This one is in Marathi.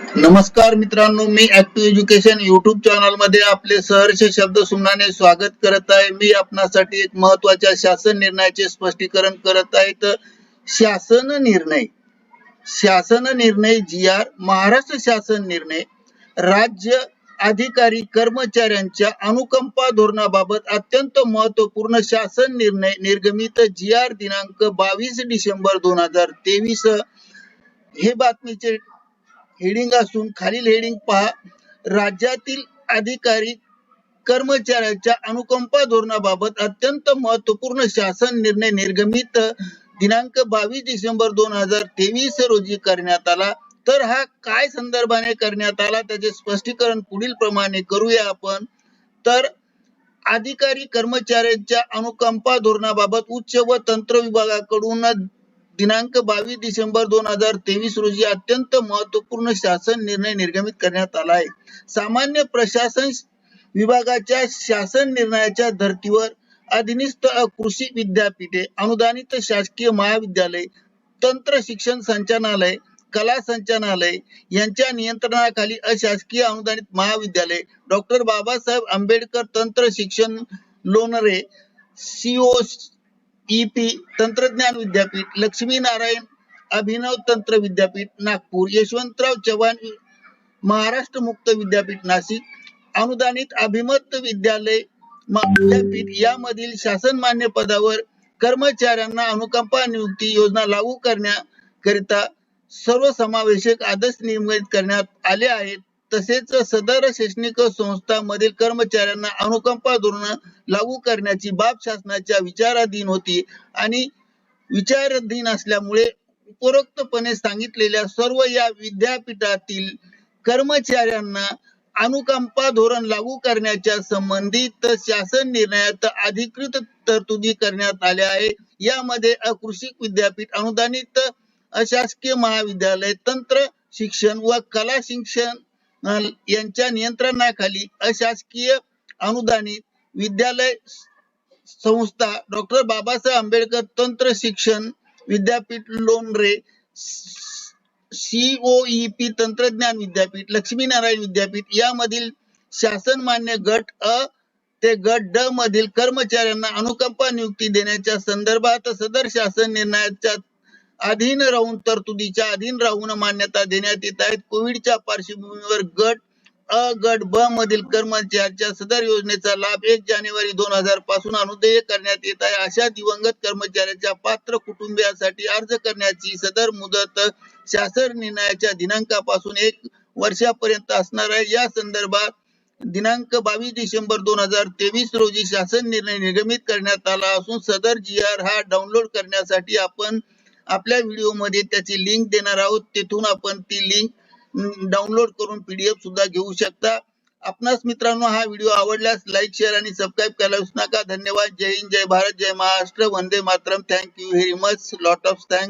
नमस्कार मित्रांनो मी ऍक्टिव्ह एज्युकेशन युट्यूब चॅनलमध्ये आपले सहर्ष शब्द सुमनाने स्वागत करत आहे. मी आपणासाठी एक महत्त्वाच्या शासन निर्णयाचे स्पष्टीकरण करत आहे. तर शासन निर्णय शासन निर्णय जी आर महाराष्ट्र शासन निर्णय राज्य अधिकारी कर्मचाऱ्यांच्या अनुकंपा धोरणाबाबत अत्यंत महत्त्वपूर्ण शासन निर्णय निर्गमित जी आर दिनांक बावीस डिसेंबर दोन हजार तेवीस. हे बातमीचे हेडिंग असून खालील हेडिंग पहा. राज्यातील अधिकारी कर्मचाऱ्यांच्या अनुकंपा धोरणाबाबत अत्यंत महत्त्वपूर्ण शासन निर्णय निर्गमित. दिनांक बावीस डिसेंबर दोन हजार तेवीस रोजी करण्यात आला. तर हा काय संदर्भाने करण्यात आला? त्याचे स्पष्टीकरण पुढील प्रमाणे करूया आपण. तर अधिकारी कर्मचाऱ्यांच्या अनुकंपा धोरणाबाबत उच्च व तंत्र विभागाकडून दिनांक बावीस डिसेंबर दोन हजार तेवीस रोजी अत्यंत महत्त्वपूर्ण शासन निर्णय निर्गमित करण्यात आला आहे. सामान्य प्रशासन विभागाच्या शासन निर्णयाच्या धर्तीवर अधिनिस्त कृषी विद्यापीठे अनुदानित शासकीय महाविद्यालय तंत्र शिक्षण संचालनालय कला संचालनालय यांच्या नियंत्रणाखाली अशासकीय अनुदानित महाविद्यालय. डॉक्टर बाबासाहेब आंबेडकर तंत्र शिक्षण लोणरे सीओ ईपी तंत्रज्ञान विद्यापीठ लक्ष्मीनारायण अभिनव तंत्र विद्यापीठ नागपूर यशवंतराव चव्हाण महाराष्ट्र मुक्त विद्यापीठ नाशिक अनुदानित अभिमत विद्यालय विद्यापीठ. यामधील शासन मान्य पदावर कर्मचाऱ्यांना अनुकंपा नियुक्ती योजना लागू करण्याकरिता सर्व समावेशक आदर्श निर्मित करण्यात आले आहेत. तसेच सदर शैक्षणिक संस्थांमधील कर्मचाऱ्यांना अनुकंपा धोरण लागू करण्याची बाब शासनाच्या विचाराधीन होती आणि विचाराधीन असल्यामुळे उपरोक्तपणे सांगितलेल्या सर्व या विद्यापीठातील कर्मचाऱ्यांना अनुकंपा धोरण लागू करण्याच्या संबंधित शासन निर्णयात अधिकृत तरतुदी करण्यात आल्या आहे. यामध्ये अकृषिक विद्यापीठ अनुदानित अशासकीय महाविद्यालय तंत्र शिक्षण व कला शिक्षण यांच्या नियंत्रणाखाली अशासकीय अनुदानित विद्यालय संस्था डॉक्टर बाबासाहेब आंबेडकर तंत्र शिक्षण विद्यापीठ लोणरे सीओईपी तंत्रज्ञान विद्यापीठ लक्ष्मीनारायण विद्यापीठ यामधील शासन मान्य गट अ ते गट ड मधील कर्मचाऱ्यांना अनुकंपा नियुक्ती देण्याच्या संदर्भात सदर शासन निर्णयाच्या अधीन राहून तरतुदीच्या अधीन राहून मान्यता देण्यात येत आहेत. कोविडच्या पार्श्वभूमीवर गट अ गट ब मधील कर्मचाऱ्यांच्या सदर योजनेचा लाभ एक जानेवारी दोन हजारपासून अनुदेय करण्यात येत आहे. अशा दिवंगत कर्मचाऱ्यांच्या पात्र कुटुंबियासाठी अर्ज करण्याची सदर मुदत शासन निर्णयाच्या दिनांकापासून एक वर्षापर्यंत असणार आहे. या संदर्भात दिनांक बावीस डिसेंबर दोन हजार तेवीस रोजी शासन निर्णय निर्गमित करण्यात आला असून सदर जी आर हा डाउनलोड करण्यासाठी आपण आपल्या व्हिडिओमध्ये त्याची लिंक देणार आहोत. तेथून आपण ती लिंक डाउनलोड करून पीडीएफ सुद्धा घेऊ शकता. आपणास मित्रांनो हा व्हिडिओ आवडल्यास लाईक शेअर आणि सबस्क्राईब करायला विसरू नका. धन्यवाद. जय हिंद जय भारत जय महाराष्ट्र. वंदे Mataram. Thank you very much lot of thanks